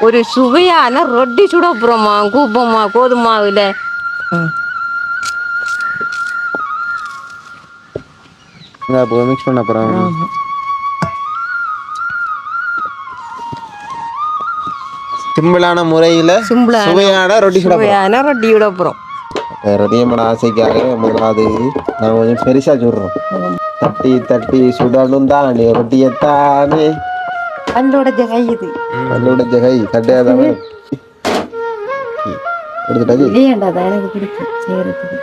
ஒரு சுவையான ரொட்டி சுட போறோமா கூப்பமா கோதுமாவுல மிக்ஸ் பண்ண போகிறோம் சிம்பிளான முறையில் சுவையான ரொட்டி சுட போகிறோம் சுவையான ரொட்டி சுட போறோம். ரதியம்மன் ஆசைக்காக முதலாவது நான் கொஞ்சம் பெருசாக சுடுறோம். தட்டி தட்டி சுடணும் தானே ரொட்டியத்தானே. கல்லோட ஜகையுது பல்லோட ஜெகை தட்டையாதானே எடுத்துட்டாச்சு? இல்லையாண்டா எனக்கு பிடிக்கும். செய்யறதுக்கு.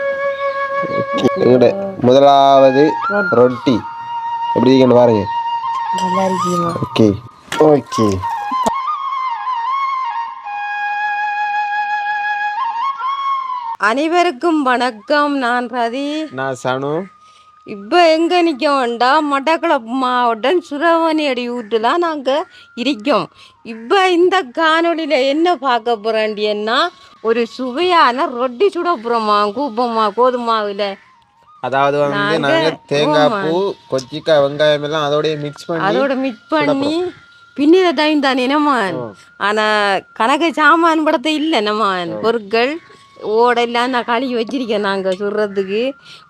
எங்கட முதலாவது ரொட்டி. எப்படி இருக்குன்னு பாருங்க. ஓகே. ஓகே. அனைவருக்கும் வணக்கம். நான் ரதி நான் சனு. இப்போ எங்கே நிற்கோம்டா மட்டக்களப்பு மாவட்டம் சுரவணி அடி வீட்டுலாம் நாங்கள் இருக்கோம். இப்போ இந்த காணொளியில் என்ன பார்க்க போகிறேன்டின்னா ஒரு சுவையான ரொட்டி சுட போகிறோமா கூப்பமா கோதுமாவில் அதாவது வந்து நாங்க- நாங்க தேங்காய் பூ கொச்சிக்காய் வெங்காயம் எல்லாம் அதோடய மிக்ஸ் பண்ணி அதோட மிக்ஸ் பண்ணி பின்னித டைம் தானே நம்மான் ஆனால் கணக்கு சாமான் படத்தை இல்லை நம்மான் பொருட்கள். ஓடெல்லாம் நான் கழுவி வச்சிருக்கேன் நாங்கள் சுடுறதுக்கு.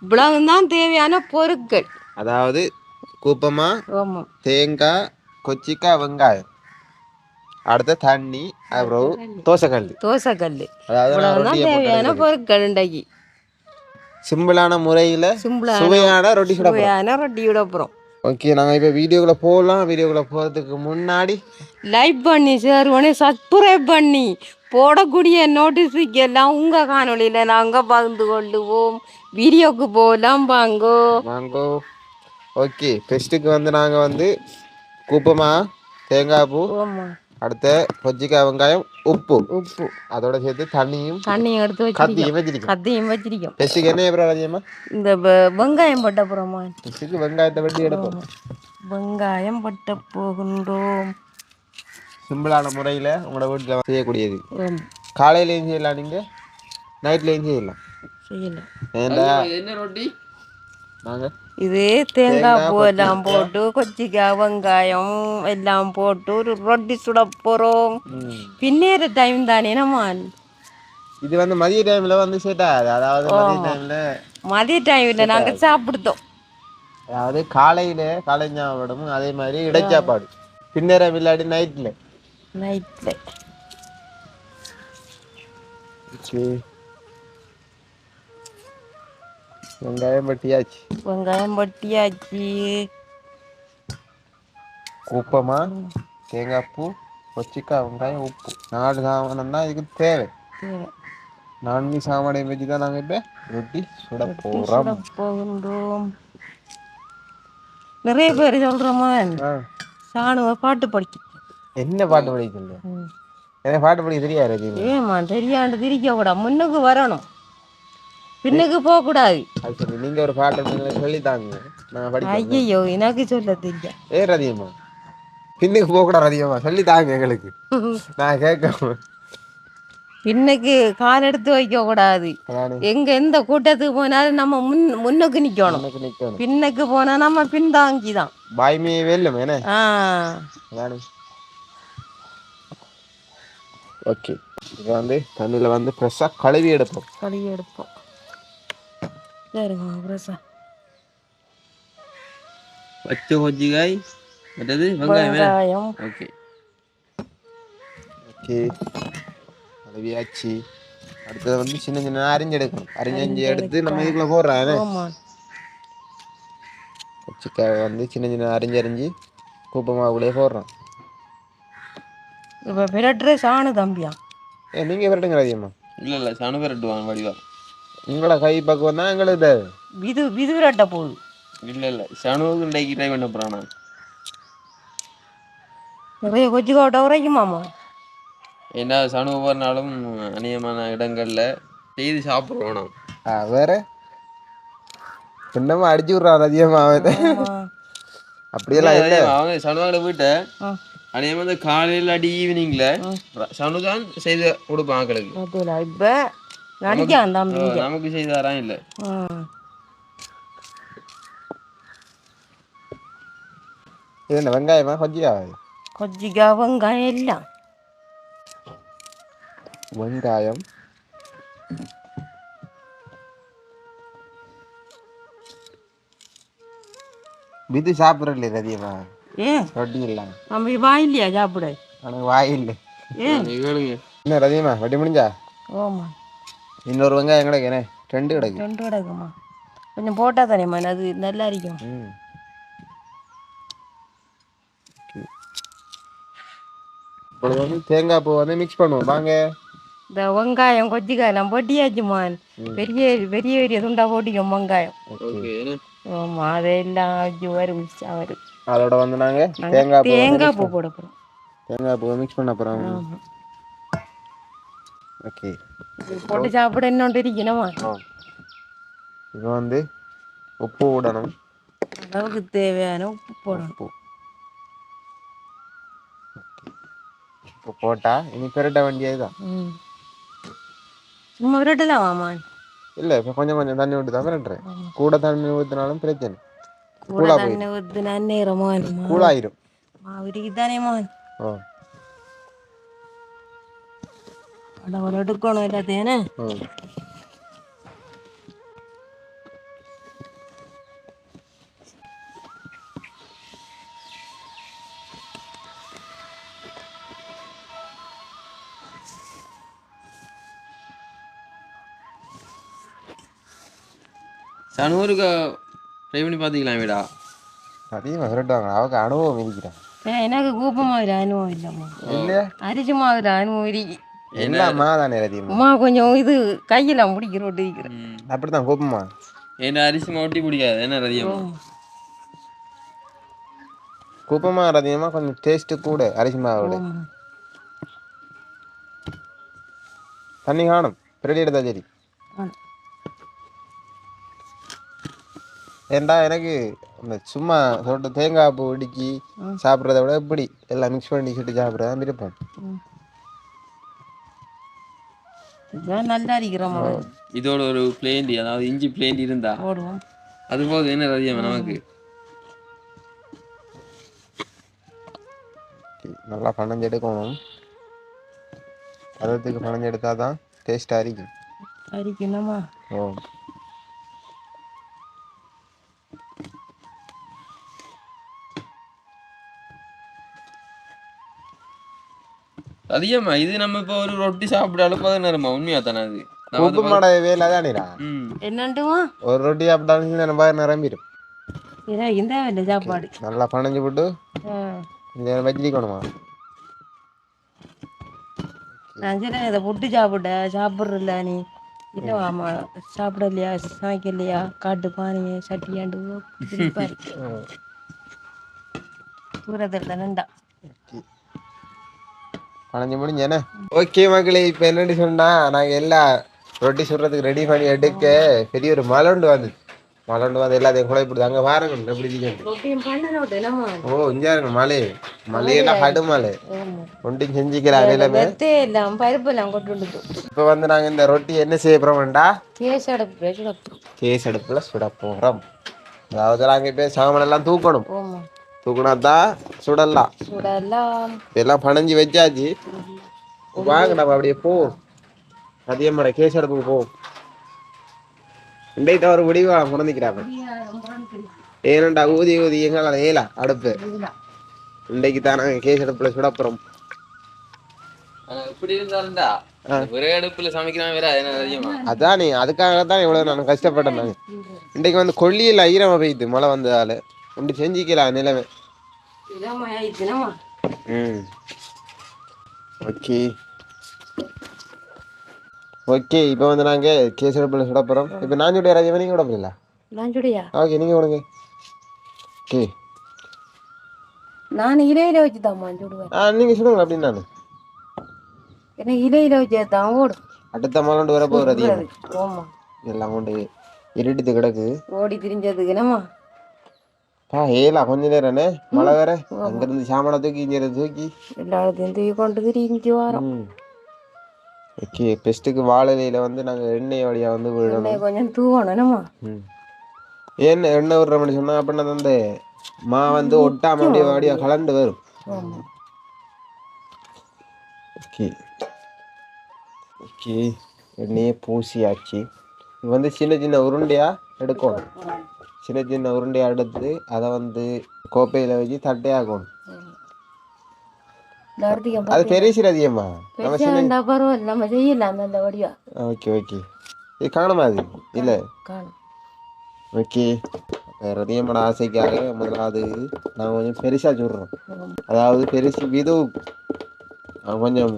இவ்வளவு தான் தேவையான பொருட்கள். அதாவது கூப்பமா தேங்காய் கொச்சிக்காய் வெங்காயம். அடுத்து தண்ணி அப்புறம் தோசைக்கல் தோசைக்கல் அதாவது தேவையான பொருட்கள் இன்றைக்கு. சிம்பிளான முறையில் சுவையான ரொட்டி சுவையான ரொட்டி விட போகிறோம் ஓகே நாங்கள் இப்போ வீடியோக்குள்ளே போகலாம் வீடியோக்குள்ளே போகிறதுக்கு முன்னாடி லைக் பண்ணி ஷேர் பண்ணி சப்ஸ்கிரைப் பண்ணி போடக்கூடிய நோட்டிஃபிக் எல்லாம் உங்கள் காணொளியில் நாங்கள் பகிர்ந்து கொள்ளுவோம். வீடியோக்கு போகலாம் வாங்கோ. வாங்கோ. ஓகே ஃபெஸ்ட்டுக்கு வந்து நாங்கள் வந்து கூப்பமா தேங்காய் பூ அடுத்து கொச்சிக்காய் வெங்காயம் உப்பு. உப்பு. அதோட சேர்த்து தண்ணியும் தண்ணி எடுத்து வச்சிருக்கோம். கத்தியும் வச்சிருக்கோம். கத்தையும் வச்சிருக்கோம். ஃபெஸ்ட்டுக்கு என்ன எப்பறம் ராஜ்யம்மா இந்த வெங்காயம் பட்ட போகிறோமா ஃபெஸ்ட்டுக்கு வெங்காயத்தை வெட்டி எடுப்போம். வெங்காயம் பட்ட போகின்றோம். சிம்பிளான முறையில் உங்களோட வீட்டில் செய்யக்கூடியது. காலையிலையும் செய்யலாம் நீங்கள் நைட்லேயும் செய்யலாம். செய்யலாம். ஏன்னா என்ன ரொட்டி? நாங்கள் இது தேங்காய் பூ எல்லாம் போட்டு கொச்சிக்காய் வெங்காயம் எல்லாம் போட்டு ஒரு ரொட்டி சுட போகிறோம் பின்னேற டைம் தானே நம்மான் இது வந்து மதிய டைமில் வந்து செட் ஆகாது அதாவது மதிய டைமில் மதிய டைமில் நாங்கள் சாப்பிடுதோம் அதாவது காலையில் காலை ஞாபகம் அதே மாதிரி இடைச்சாப்பாடு. பின்னேரம் இல்லாட்டி நைட்டில் நைட்டில் வெங்காயம் பட்டியாச்சு வெங்காயம் பட்டியாச்சு உப்பமா தேங்காய் பூ கொச்சிக்காய் வெங்காயம் உப்பு நாலு சாமானம் தான் இதுக்கு தேவை தேவை. நான்கு சாமானையும் வச்சு தான் நாங்கள் இப்போ ரொட்டி சுட சுட போகிறோம் போகின்றோம் நிறைய பேர் சொல்கிறோமா சாணுவ பாட்டு படிக்க என்ன பாட்டு படிக்கல எனக்கு பாட்டு படிக்க தெரியாது. ஏமா தெரியாண்டு திரிக்க கூட முன்னுக்கு வரணும். பின்னுக்கு போகக்கூடாது. அது சரி நீங்கள் ஒரு பாட்டு நீங்களே சொல்லித்தாங்க. நான் படிக்கிறேன் ஐயோ எனக்கு சொல்ல தெரியும் ஏ ரதியம்மா பின்னுக்கு போகக்கூடாது ரதியம்மா சொல்லித்தாங்க எங்களுக்கு. நான் கேட்க பின்னுக்கு கால் எடுத்து வைக்க கூடாது எங்க எந்த கூட்டத்துக்கு போனாலும் நம்ம முன் முன்னுக்கு நிக்கணும். பின்னுக்கு போனா நம்ம பின்தாங்கி தான் பாய்மே வெல்லும் என்ன? ஆ. நானு ஓகே இப்போ வந்து தண்ணியில் வந்து ஃப்ரெஷ்ஷாக கழுவி எடுப்போம். கழுவி எடுப்போம். பிரசா பச்சை கொச்சிக்காய் மற்றது வெங்காயம் ஓகே ஓகே கழுவியாச்சு. அடுத்தது வந்து சின்ன சின்ன அரிஞ்சு எடுக்கணும். அரிஞ்சு எடுத்து நம்ம இதுக்குள்ள போடுறோம் ஆமா. கொச்சிக்காய் வந்து சின்ன சின்ன அரிஞ்சு அரிஞ்சு கூப்ப மாவுக்குள்ளேயே போடுறோம். இப்ப சாணு தம்பியா? ஏ நீங்கள் விரட்டுங்க ரதியம்மா இல்லை இல்லை சனு விரட்டுவாங்க வடிவா. உங்களோட கை பக்குவம் தான் எங்களுக்கு தேவை விது விது விரட்ட போகுது. இல்லை இல்லை சனுவுக்கு இன்றைக்கு ட்ரை பண்ண போகிறான் நிறைய கொச்சி கோட்டை உரைக்குமாமா ஏன்னா சனு ஒவ்வொரு நாளும் அநேகமான இடங்களில் செய்து சாப்பிடுவோம் ஆ வேற? என்னமா அடிச்சு விட்றான் ரதியம்மா அவன். அப்படியெல்லாம் இல்லை அவங்க சனுவாங்க வீட்டை அநேகமாக இந்த காலையில் அடி ஈவினிங்கில் சனு தான் செய்து கொடுப்பான் ஆக்களுக்கு இப்ப நமக்கு செய்து தரான் இல்லை. இது வெங்காயமா கொச்சிக்காய் கொச்சிக்காய் வெங்காயம் எல்லாம். வெங்காயம். விது சாப்பிட்றல அதிகமா ஏன் ரொட்டி இல்லாம நம்ம வாயில்லையா சாப்பிட? எனக்கு வாய் இல்லை ஏன் என்ன ரதியமா வெட்டி முடிஞ்சா? ஓமா. இன்னொரு வெங்காயம் கிடக்கு என்ன ரெண்டு கிடக்கு. ரெண்டு கிடக்குமா? கொஞ்சம் போட்டால் தானேம்மா அது நல்லா இருக்கும் ம். இப்போ வந்து? தேங்காய் பூ வந்து மிக்ஸ் பண்ணுவோம். வாங்க. இந்த வெங்காயம் கொச்சிக்காயெல்லாம் போட்டியாச்சுமான் பெரிய பெரிய பெரிய துண்டா போட்டிக்கும் வெங்காயம். ஓகே ஆமா அதெல்லாம் வரும் வரும் அதோட வந்து நாங்க தேங்காய் பூ தேங்காய் பூ போட போகிறோம் தேங்காய் பூ மிக்ஸ் பண்ண போகிறோம் ஓகே போட்டு சாப்பிட இன்னொன்று இருக்கணுமா இப்போ வந்து உப்பு விடணும் அளவுக்கு தேவையான உப்பு போடணும். உப்பு. போட்டா இனி பெரட்ட வேண்டியதுதான். சும்மா விரட்டலாம் மாமான் இல்லை இப்போ கொஞ்சம் கொஞ்சம் தண்ணி விட்டு தான் பெரட்டுறேன் கூட தண்ணி ஊற்றினாலும் பிரச்சனை. கூட தண்ணி ஊற்றுனா நேரமா கூழாயிரும் மாவிரிக்கு தானேமான் ஓ அவ்வளோ எடுக்கணும் எல்லாத்தையும் ம் சனூருக்கு ட்ரை பண்ணி பார்த்துக்கலாம் வீடா? அதிகமாக விரட்டுவாங்க அவங்க அனுபவம் இருக்கிறான். எனக்கு கூப்பம் மாதிரி அனுபவம் இல்லைம்மா இல்லையா? அரிசி மாதிரி அனுபவம் இருக்கு. எல்லாமா தானே அதிகமாக அம்மா கொஞ்சம் இது கையெல்லாம் பிடிக்கிறோட்டு இருக்கிறேன். அப்படி தான் கோப்பமா? என்ன அரிசி மாவட்டி பிடிக்காது. என்ன ரதியம் குப்பமா அதிகமாக கொஞ்சம் டேஸ்ட்டு கூட அரிசி மாவோட. தண்ணி காணும். ரெடி எடுத்தா சரி. ஏண்டா எனக்கு இந்த சும்மா சொல்லிட்டு தேங்காய் பூ இடிக்கி சாப்பிட்றத விட இப்படி எல்லாம் மிக்ஸ் பண்ணி சுட்டு சாப்பிட்றதா விருப்பம். நல்லா இதோட ஒரு பிளேண்டி அதாவது இஞ்சி பிளேண்டி இருந்தா போடுவோம். அது போதும் என்ன ரதியம் நமக்கு? நல்லா பனஞ்சு எடுக்கணும். பதத்துக்கு பனஞ்சு எடுத்தால் தான் டேஸ்ட்டாக இருக்கும் அரிக்கணுமா? ஓ. ரதியம்மா இது நம்ம இப்போ ஒரு ரொட்டி சாப்பிட்டாலும் பதினேரமா உண்மையா தானே அது? நான் உப்பு மாட வேலை தானேடா ம். என்னண்டுமா? ஒரு ரொட்டி சாப்பிட்டாலும் நம்ம நிரம்பிடும் இதான் இந்த இல்லை சாப்பாடு நல்லா பனஞ்சு போட்டு நேரம் வச்சிருக்கணுமா நான் சொன்னேன் இதை புட்டு சாப்பிட்ட சாப்பிட்றல நீ. இல்லை ஆமா சாப்பிடலையா சமைக்கலையா? காட்டு பானைய சட்டியாண்டு தூரத்தில் நண்டா பனஞ்சு முடிஞ்சேனே ஓகே மக்களே இப்போ என்னடி சொன்னா நாங்கள் எல்லா ரொட்டி சுடுறதுக்கு ரெடி பண்ணி எடுக்க பெரிய ஒரு மலண்டு வந்து மலண்டு வந்து எல்லாத்தையும் குழைப்பிடுது அங்கே பாருங்க எப்படி ஓ இங்கே இருங்க மலை. மலையெல்லாம் கடு மலை. ஆமா. ஒன்றையும் செஞ்சுக்கலாம் எல்லாம். எல்லாம் இப்போ வந்து நாங்கள் இந்த ரொட்டி என்ன செய்ய போகிறோம்டா கேஸ் அடப்பு கேஸ் அடுப்பில் சுட போகிறோம் அதாவது நாங்கள் இப்போ சாமான் எல்லாம் தூக்கணும் ஓமா தூக்கினா தான் சுடலாம். சுடலாம். எல்லாம் பனஞ்சு வச்சாச்சு. வாங்க நம்ம அப்படியே போ. அதிகமான கேஸ் அடுப்புக்கு போ. இன்றைக்கு ஒரு முடிவா முறந்திக்கிறாங்க ஏனண்டா ஊதி ஊதி எங்களால் ஏலா அடுப்பு. இன்றைக்கு தான் நாங்கள் கேஸ் அடுப்பில் சுட போகிறோம் எப்படி இருந்தாலும்டா ஒரே அடுப்புல சமைக்கலாம் வேற என்ன ரதியம்மா அதான் நீ அதுக்காக தான் இவ்வளோ நான் கஷ்டப்பட்டேன் நாங்கள் இன்றைக்கு வந்து கொல்லியில் ஈரமாக பெய்யுது மழை வந்ததால். ஒன்று செஞ்சுக்கலாம் நிலைமை. ம். ஓகே. ஓகே இப்போ வந்து நாங்கள் கேஸ் அடுப்பில் சுட போகிறோம் இப்போ நான் சுடைய ராஜ்யமா நீங்கள் விட போறீங்களா? நான் சுடியா ஓகே நீங்கள் விடுங்க. ஓகே. நான் இலையில வச்சு தான்மா சுடுவேன். ஆ நீங்கள் சுடுங்க அப்படின்னு நான். எனக்கு இலையில வச்சு தான் ஓடும் அடுத்த மலண்டு வர போகிற அதிகம் ஓமா எல்லாம் கொண்டு இருட்டுத்து கிடக்கு. ஓடி திரிஞ்சதுக்கு என்னம்மா? பா ஏலா கொஞ்ச நேரம்ண்ணே மழை வேற அங்கேருந்து சாமானை தூக்கி இங்கே தூக்கி எல்லாத்தையும் தூக்கி கொண்டு திரிஞ்சு வரோம் ஓகே பெஸ்ட்டுக்கு வாழலையில் வந்து நாங்கள் எண்ணெய் வழியாக வந்து விடணும் கொஞ்சம் தூவணும் ஏன் எண்ணெய் விடுற மாதிரி சொன்னால் அப்படின்னா வந்து மா வந்து ஒட்டாம அப்படியே அப்படியே கலந்து வரும் ஓகே ஓகே எண்ணெயை பூசியாச்சு இது வந்து சின்ன சின்ன உருண்டையாக எடுக்கணும் சின்ன சின்ன உருண்டையாக எடுத்து அதை வந்து கோப்பையில் வச்சு இடத்துக்கு அது பெரிய அதிகமா நம்ம சின்ன பரவாயில்ல நம்ம செய்யலாம் நல்ல வடிவா. Okay okay. இது காணுமா அது? இல்லை. காணும். ஓகே. ரதியம்மோட ஆசைக்காக முதலாவது நான் கொஞ்சம் பெருசாக சுடுறோம் அதாவது பெருசு இது கொஞ்சம்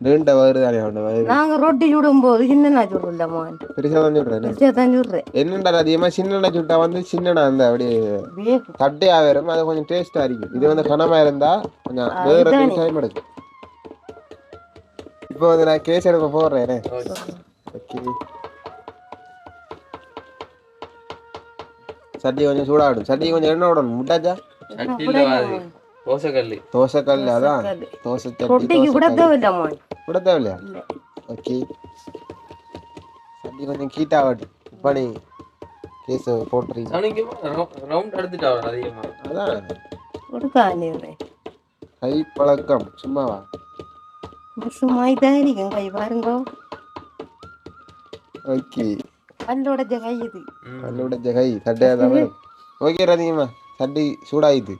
நீண்ட வயிறு தானே அவனோட வயிறு நாங்க ரொட்டி சுடும் போது சின்ன சுடுறோம்மா பெருசாக தான் சுடுறேன் பெருசா தான் சுடுறேன் என்னண்டா அதிகமாக சின்னண்ணா சுட்டா வந்து சின்னண்ணா அந்த அப்படியே வேகும் தட்டையாக வரும் அது கொஞ்சம் டேஸ்ட்டாக இருக்கும் இது வந்து கனமாக இருந்தால் கொஞ்சம் வேறு டைம் எடுக்கும் இப்போ வந்து நான் கேஸ் எடுக்க போடுறேன் ஓகே சட்டி கொஞ்சம் சூடாகடும் சட்டி கொஞ்சம் எண்ணெய் விடணும் முட்டாச்சா சட்டியில் வாது தோசைக்கல் தோசைக்கல் அதான் தோசை சட்டி ரொட்டிக்கு கூட தேவையில்லம்மா கூட தேவையில்லையா? ஓகே சட்டி கொஞ்சம் கீட்டாகட்டும் இப்போ நீ கேஸ் போட்டுறீங்க. ரவுண்ட் எடுத்துட்டா அதிகமாக அதான். கை பழக்கம். சும்மாவா? சும்மாய் தான் இருக்கும் கை பாருங்க. ஓகே கல்லோட இது. ஓகே ரதிங்கம்மா சட்டி சூடாயிது.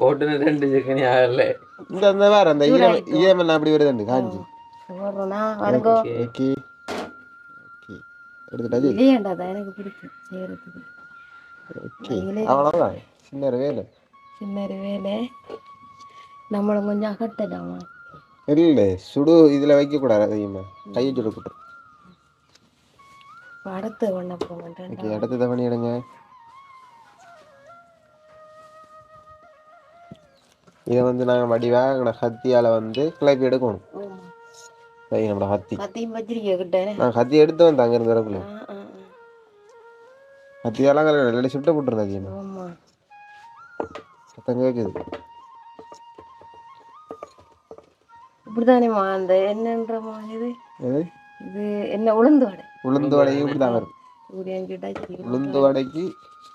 போட்டுன்னு ரெண்டு சிக்கனி ஆகல இந்த அந்த வேறு அந்த ஈரம் ஈரமெல்லாம் அப்படி வருதுண்டு காஞ்சி எனக்கு பிடிக்கும் செய்யறதுக்கு ஓகே அவ்வளோதான் சின்ன வேலை சின்ன வேலை நம்மளை கொஞ்சம் அகட்டலாமா இல்லை சுடு இதில் வைக்கக்கூடாது அதிகமாக கையை சுடக்கூடாது பண்ணி எடுங்க இதை வந்து நாங்கள் வடிவாக எங்களோட கத்தியால் வந்து கிளப்பி எடுக்கணும். சரி நம்மளோட கத்தி. நான் கத்தி எடுத்து வந்தேன் அங்கேருந்து வரக்குள்ள கத்தியாலாம் இல்லை சுட்ட போட்டுருந்தேன் அதிகமாக சத்தம் கேட்குது இப்படிதானேம்மா அந்த என்னன்றமா இது? இது என்ன உளுந்து வடை? உளுந்து வடையும் இப்படி தான் வரும். சூரியன் கிட்ட சரி. உளுந்து வடைக்கு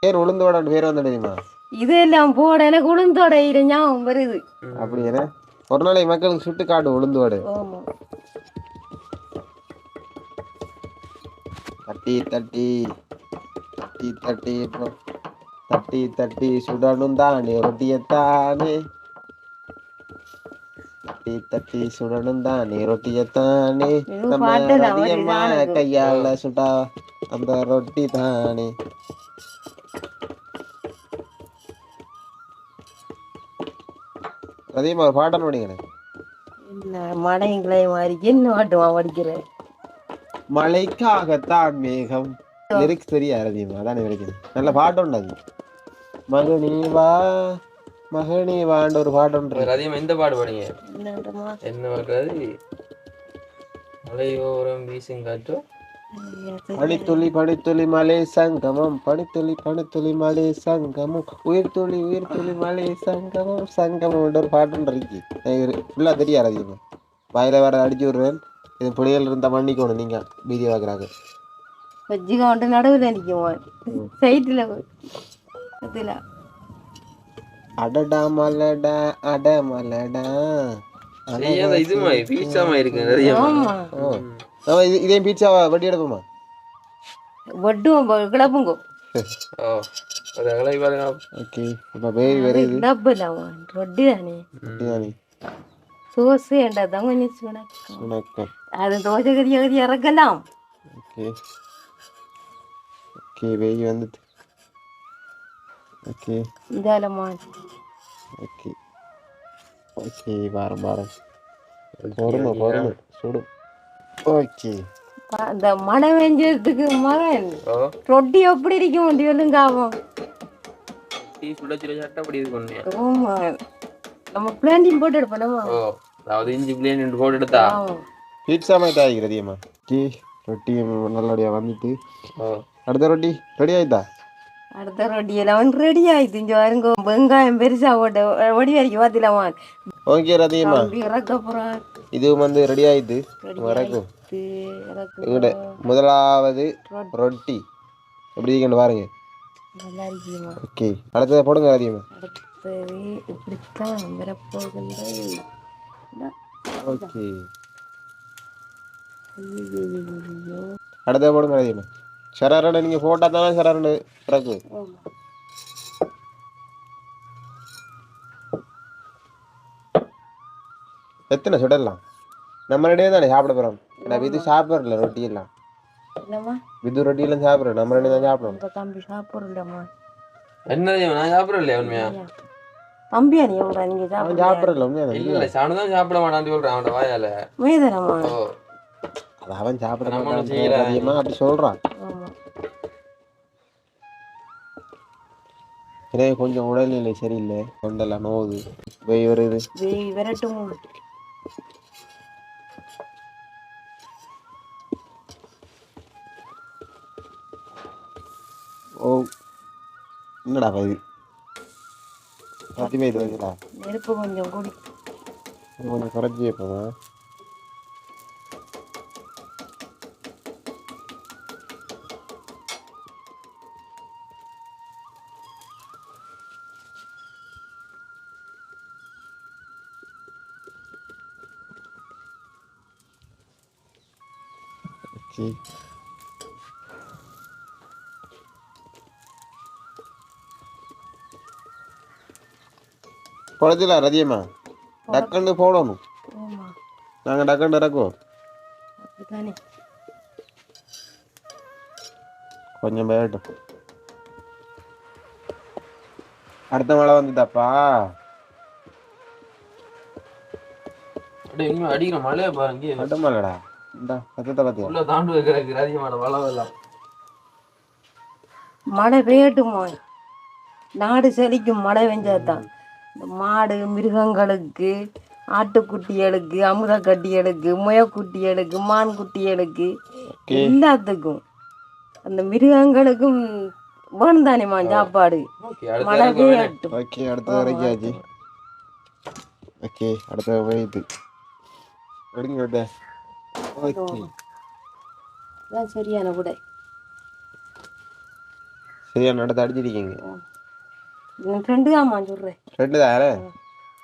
பேர் உளுந்து வடை பேர் வந்து தெரியுமா? இதெல்லாம் போட எனக்கு உளுந்து வடை இது ஞாபகம் வருது. அப்படி என்ன ஒரு நாளைக்கு மக்களுக்கு சுட்டு காட்டு உளுந்து வடை ஆமா. தட்டி தட்டி தட்டி தட்டி தட்டி தட்டி சுடணும் தானே ரொட்டியத்தானே தட்டி தட்டி சுடணும் தானே ரொட்டியத்தானே நம்ம பாட்டெல்லாம் அதிகமா வருது, கையால சுட்டா அந்த ரொட்டி தானே. அதிகமா ஒரு பாட்டம் படிக்கிறேன் என்ன மடைங்களை மாதிரி என்ன வாட்டுமா படிக்கிறேன் மழைக்காகத்தான் மேகம். லிரிக்ஸ் தெரியாது அதிகமா அதானே கிடைக்குது நல்ல பாட்டு உண்டு அது. மகனே வா மகனே வான்ற ஒரு பாட்டு உண்டு. அதிகமாக இந்த பாடு பாடுங்க என்ன பார்க்கறது மலையோரம் வீசும் காற்றோ? பனித்துளி பனித்துளி மலை சங்கமம். பனித்துளி பனித்துளி மலை சங்கமம். உயிர் துளி உயிர் துளி மலை சங்கமம். சங்கமம் ஒரு பாட்டு இருக்கு. ஃபுல்லாக தெரியாது அதிகமா வாயில வேற அடிச்சு விடுறேன். இது புளியல் இருந்தா மன்னிக்கணும் நீங்க வீடியோ பார்க்குறாங்க வச்சுக்க வந்துட்டு நடுவில் நிற்குமா சைட்டில் அதில். அடடா மலடா அட மலடா. இது மாதிரி இருக்கு அதிகமாக ஆமா ஓ நம்ம இது இதே பீட்சாவா வட்டி எடுப்போமா வட்டும் கிளப்புங்கோ. ஓகே இப்போ பேபி வருது டப்புலாமா ரொட்டி தானே அப்படிதானே சோசை தான் கொஞ்சம் சுணக்கம்? வணக்கம் அது தோசை கறி கறி இறக்கலாம். ஓகே. ஓகே பேபி வந்துட்டு. ஓகே. இதாலம்மா ஓகே. ஓகே வாரம் வாரம். பொறுமை பொறுமை. சுடு. ஓகே. அந்த மழை பெஞ்சதுக்கு மகன். ரொட்டி எப்படி இருக்க முடியும் ஆகும் டீ சுட சுட சட்டப்படி இது பண்ணுங்க ஆமா. நம்ம பிளாண்டிங் போட்டு எடுப்போம் நம்ம. ஓ அதாவது இஞ்சி ரெண்டு போட்டு எடுத்தா. பீட்சா மாதிரி அதிகமா ஓகே ரொட்டி நல்லபடியாக வந்துட்டு. அடுத்த ரொட்டி ரெடி ஆயிட்டா? அடுத்த ரொட்டி எல்லாம் ரெடி ஆயிடுச்சு இங்க வருங்க வெங்காயம் பெருசா போட்டு வடி வரைக்கும் பார்த்துலாமா ஓகே ரதியம்மா இறக்க போறோம் இது வந்து ரெடி ஆயிடுது வரைக்கும் எங்கட முதலாவது ரொட்டி எப்படி இருக்குன்னு பாருங்க ஓகே அடுத்ததை போடுங்க அடுத்தது இப்படித்தான் வரப்போகின்றது ஓகே அடுத்த போடுங்க அதிகமா சரரனை நீங்க போட்டா தானே சரரனு பிறகு. எத்தனை சுடலாம் நம்ம ரெடியே தானே சாப்பிட போறோம் ஏன்னா விது சாப்பிடல ரொட்டி எல்லாம் என்னம்மா விது ரொட்டி எல்லாம் சாப்பிடுறோம் நம்ம ரெண்டு தான் சாப்பிடணும் உங்க தம்பி சாப்பிடலம்மா என்ன நான் சாப்பிடல இல்லையா உண்மையா தம்பியா நீ எவ்வளோ நீங்க அவன் சாப்பிட சாப்பிடல இல்ல தான் சாப்பிட மாட்டான்னு சொல்றேன் அவனோட வாயால அது அவன் சாப்பிட நம்ம மாட்டான் அப்படி சொல்றான் எனவே கொஞ்சம் உடல்நிலை சரியில்லை. தொண்டெல்லாம் நோவுது. வெய் வருது வெய் விரட்டும். ஓ என்னடா இது? இது வந்துடா நெருப்பு கொஞ்சம் கூடி. கொஞ்சம் குறைச்சி வைப்போமா குழந்தைல ரதியம்மா டக்குன்னு போடணும். நாங்கள் டக்குன்னு இறக்குவோம். கொஞ்சம் பேரட்டும் அடுத்த மழை இனிமே அடிக்கிற மழையை பாருங்க அடுத்த மழைடா. இந்த சத்தத்தை பார்த்தியா உள்ள தாண்டு அதிகமான வளவெல்லாம் மழை பெய்யட்டுமா? நாடு செழிக்கும் மழை பெஞ்சாதான் இந்த மாடு மிருகங்களுக்கு ஆட்டுக்குட்டிகளுக்கு அமுத கட்டிகளுக்கு முயக்குட்டிகளுக்கு மான் குட்டிகளுக்கு எல்லாத்துக்கும். அந்த மிருகங்களுக்கும் வேணும் தானேம்மா சாப்பாடு. ஓகே அடுத்த மழை. பெய்யட்டும் ஓகே அடுத்த வரைக்கும் ஆச்சு. ஓகே அடுத்த போயிட்டு எடுங்க ஓகே. சரியான விடை சரியா நடத்த அடிச்சிருக்கீங்க. ரெண்டு ஆமா சொல்றேன் ரெண்டு தானே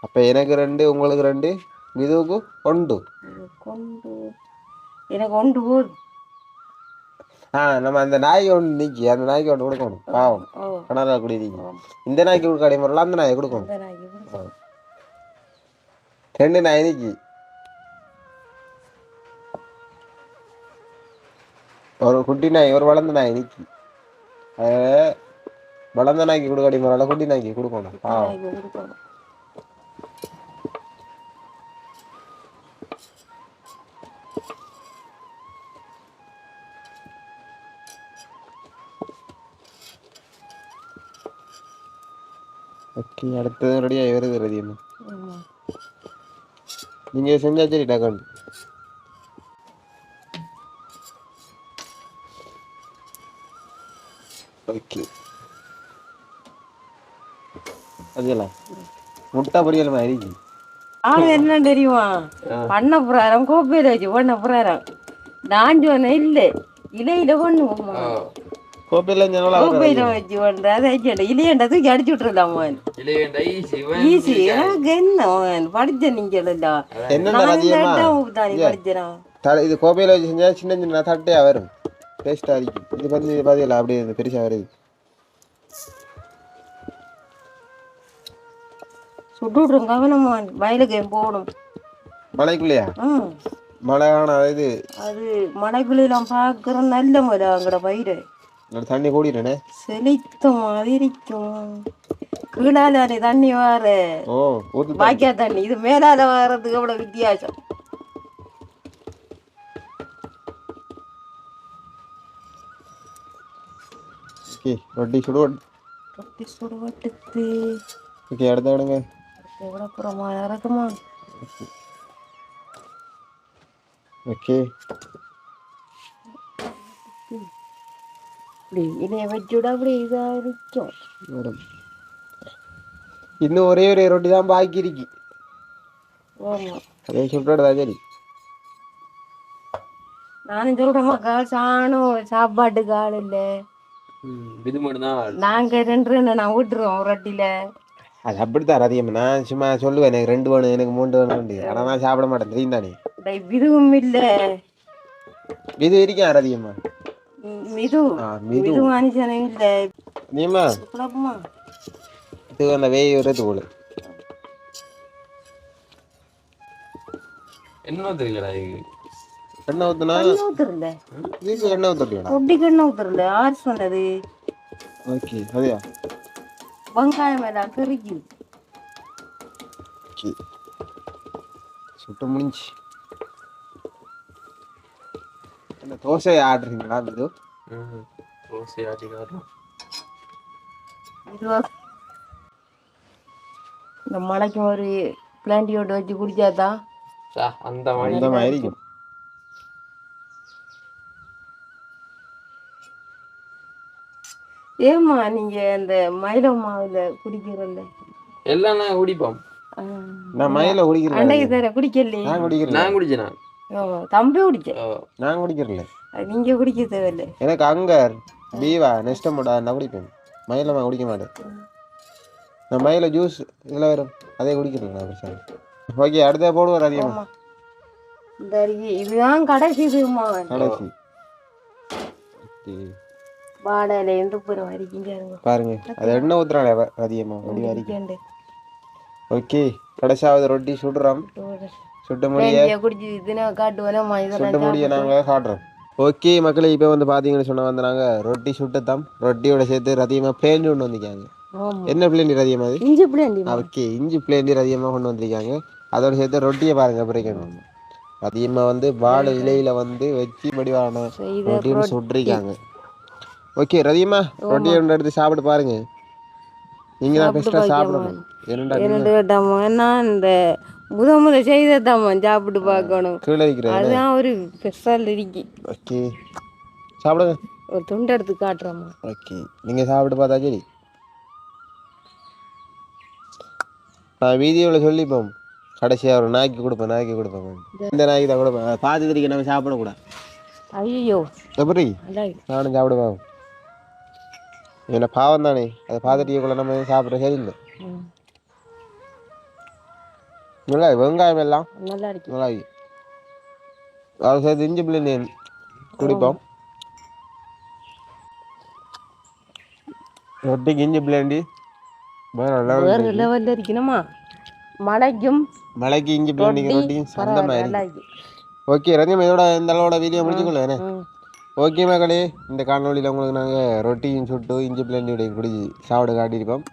அப்போ எனக்கு ரெண்டு உங்களுக்கு ரெண்டு மிதுவுக்கு ஒன்று. கொண்டு எனக்கு ஒன்று போதும். ஆ நம்ம அந்த நாய்க்கு ஒன்று நீக்கி அந்த நாய்க்கு ஒன்று கொடுக்கணும். பாவம். ஓ கனரா குடிதீங்க இந்த நாய்க்கு கொடுக்க அடைமுறையில் அந்த நாயை கொடுக்கணும். ரெண்டு நாய் நீக்கி. ஒரு குட்டி நாய் ஒரு வளர்ந்த நாய் நீக்கி. அது வளர்ந்த நாய்க்கு கொடுக்க அடைமுறையில் குட்டி நாய்க்கு கொடுக்கணும் பாவம் நாய்க்கு கொடுக்கணும் ஓகே அடுத்தது ரெடியாக வருது ரதியம்மா ஆமா. நீங்கள் செஞ்சா சரி டக்காண்டு ஓகே அதுல முட்டை பொரியல் மாதிரி. ஆளு என்ன தெரியுமா? பண்ண புறாரம் கோப்பையில வச்சு பண்ண புறாரம். நான் சொன்னேன் இல்லை. இலையில பண்ணுவோம்மா ஓ கோப்பையில் கோப்பையில வச்சு பண்ற அதை இலையண்டா தூக்கி அடிச்சு விட்டுறலாமா இளையண்டை சிவன் ஈஸி எனக்கு என்ன அவன்? படிச்ச நீங்க இது கோப்பையில் வச்சு செஞ்சா சின்ன சின்ன வரும். இருக்கும் இது வந்து அப்படியே இந்த பெருசாக வருது. சுட்டு விட்ரும் கவனமா வயலுக்கு போகணும். மலைக்குள்ளேயா? ம் மழை காணாது இது. அது மழைக்குள்ளாம் பார்க்குற நல்ல முறை அங்கட பயிர் தண்ணி கூடிட்டேனே செழித்த மாதிரி இருக்கும் கீழால தண்ணி வார ஓ பாக்கியா தண்ணி. இது மேலால வர்றதுக்கு அவ்வளோ வித்தியாசம். ஓகே ரொட்டி சுடு ரொட்டி சுடுவட்டுக்கு ஓகே அடுத்த விடுங்க எவ்வளோ புறமா இறக்குமா ஓகே இன்னும் ஒரே ஒரு ரொட்டி தான் பாக்கி இருக்கு. ஆமாம் அதே சுட்டுறதா சரி. நானும் சொல்கிறேம்மா கால் சாணும். சாப்பாட்டுக்கு ஆள் இல்லை. ரெண்டு ரெண்டு நான் விட்டுருவோம் ரொட்டியில். அது அப்படித்தான் அதிகம். நான் சும்மா சொல்லுவேன் எனக்கு ரெண்டு வேணும் எனக்கு மூணு வேணும் ஆனால் நான் சாப்பிட மாட்டேன் தெரியும் தானே இதுவும் இல்லை. இது இருக்கேன் ரதியம்மா மிது. ஆ மிது. மிது மனுஷன் இல்ல. நீமா குழப்பமா இது அந்த வேய் வருது போல என்ன தெரியலடா இது? எண்ணெய் ஊத்துனா? எண்ணெய் ஊத்துறல. இதுக்கு எண்ணெய் ஊத்துறியாடா ரொட்டிக்கு எண்ணெய் ஊத்துறல. ஆறு சொன்னது ஓகே அதையா? வெங்காயம் எல்லாம் கறிக்கு ஓகே சுட்டு முடிஞ்சு என்ன தோசை ஆடுறீங்களா இது ம் தோசை ஆட்டி காட்டுறோம் இதுவா இந்த மலைக்கு ஒரு பிளான்டியோட வச்சு குடிச்சாதான் சா, அந்த மாதிரி ஏம்மா நீங்க இந்த மயில மாவுல குடிக்கிறல்ல? எல்லாம் நான் குடிப்போம். நான் மயில குடிக்கிறேன் அன்னைக்கு தர குடிக்கலையே? நான் குடிக்கிறேன் நான் குடிச்சேன்? நான். ஓ, தம்பி குடிச்ச? ஓ, நான் குடிக்கிறேன் அது நீங்க குடிக்க தேவையில்ல. எனக்கு அங்கர் பீவா நெஸ்டம் போடா நான் குடிப்பேன். மயில குடிக்க மாட்டேன். நான் மயில ஜூஸ் இதில் வரும். அதே குடிக்கிறேன் நான் பிரச்சனை ஓகே அடுத்த போடுவார் அதிகமாக இந்த அருகே இதுதான் கடைசி இதுமா கடைசி. வாடகையில இருந்து போற வரைக்கும் பாருங்க. அது எண்ணெய் ஊத்துறாளே அவ? அதிகமாக அப்படி வரைக்கும் கேண்டு ஓகே. கடைசியாவது ரொட்டி சுடுறோம். சுட்ட முடிய. சுட்ட முடிய நாங்கள் காட்டுறோம். ஓகே மக்களே இப்போ வந்து பார்த்தீங்கன்னு சொன்ன வந்து நாங்கள் ரொட்டி சுட்டுத்தம். ரொட்டியோட சேர்த்து ரதியமாக பிளேண்டி கொண்டு வந்திருக்காங்க. என்ன பிளேண்டி ரதியமா அது? இஞ்சி பிளேண்டி ஓகே இஞ்சி பிளேண்டி ரதியமாக கொண்டு வந்திருக்காங்க. அதோட சேர்த்து ரொட்டியை பாருங்க பிரிக்கணும். அதிகமாக வந்து வாழை இலையில வந்து வச்சு மடிவான ரொட்டின்னு சுட்டிருக்காங்க. ஓகே ரதியம்மா ரொட்டியை ஒன்று எடுத்து சாப்பிட்டு பாருங்க. நீங்க தான் பெஸ்ட்டாக சாப்பிடணும். என்னடா நான் இந்த முத முத செய்ததாம்மா சாப்பிட்டு பார்க்கணும் கீழே இருக்கிறேன் அதுதான் ஒரு ஸ்பெஷல் இருக்கு. ஓகே. சாப்பிடுங்க. ஒரு துண்டு எடுத்து காட்டுறோம்மா. ஓகே. நீங்கள் சாப்பிட்டு பார்த்தா சரி. நான் வீடியோவில் சொல்லிப்போம். கடைசியாக ஒரு நாய்க்கு கொடுப்பேன் நாய்க்கு கொடுப்பேன். இந்த நாய்க்கு தான் கொடுப்பேன். பார்த்து தெரிக்க நம்ம சாப்பிடக்கூடாது. ஐயோ எப்படி? நானும் சாப்பிடுவேன். என்ன பாவம் தானே அதை பார்த்துட்டு நம்ம சாப்பிட்ற சரியில்லை நல்லா வெங்காயம் எல்லாம் நல்லா இருக்கு நல்லா இருக்கு. அது சேர்த்து இஞ்சி பிள்ளைங்க குடிப்போம் ரொட்டிக்கு இஞ்சி பிள்ளைண்டி வேற. லெவலில் இருக்கணுமா மழைக்கும் மலைக்கு இஞ்சி பிள்ளைண்டிக்கு ரொட்டியும் சந்தமா பரவாயில்ல, இருக்கு நல்லா இருக்கு ஓகே ரஞ்சம் இதோட இந்த அளவோட வீடியோ முடிச்சுக்கொள்ள என்ன ம். ஓகே மகளே இந்த காணொலியில் உங்களுக்கு நாங்கள் ரொட்டியும் சுட்டு இஞ்சி பிள்ளைண்டியோட குடி சாப்பிட காட்டியிருப்போம்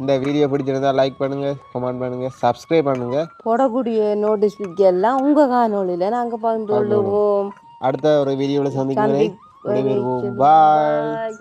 இந்த வீடியோ பிடிச்சிருந்தா லைக் பண்ணுங்கள் கமெண்ட் பண்ணுங்கள் சப்ஸ்கிரைப் பண்ணுங்கள் போடக்கூடிய நோட்டீஸ் எல்லாம் உங்க காணொளியில நாங்க பகிர்ந்து கொள்ளுவோம் அடுத்த ஒரு வீடியோவில் சந்திக்கும் வரை சந்தி- விடைபெறுவோம். பாய் பாய்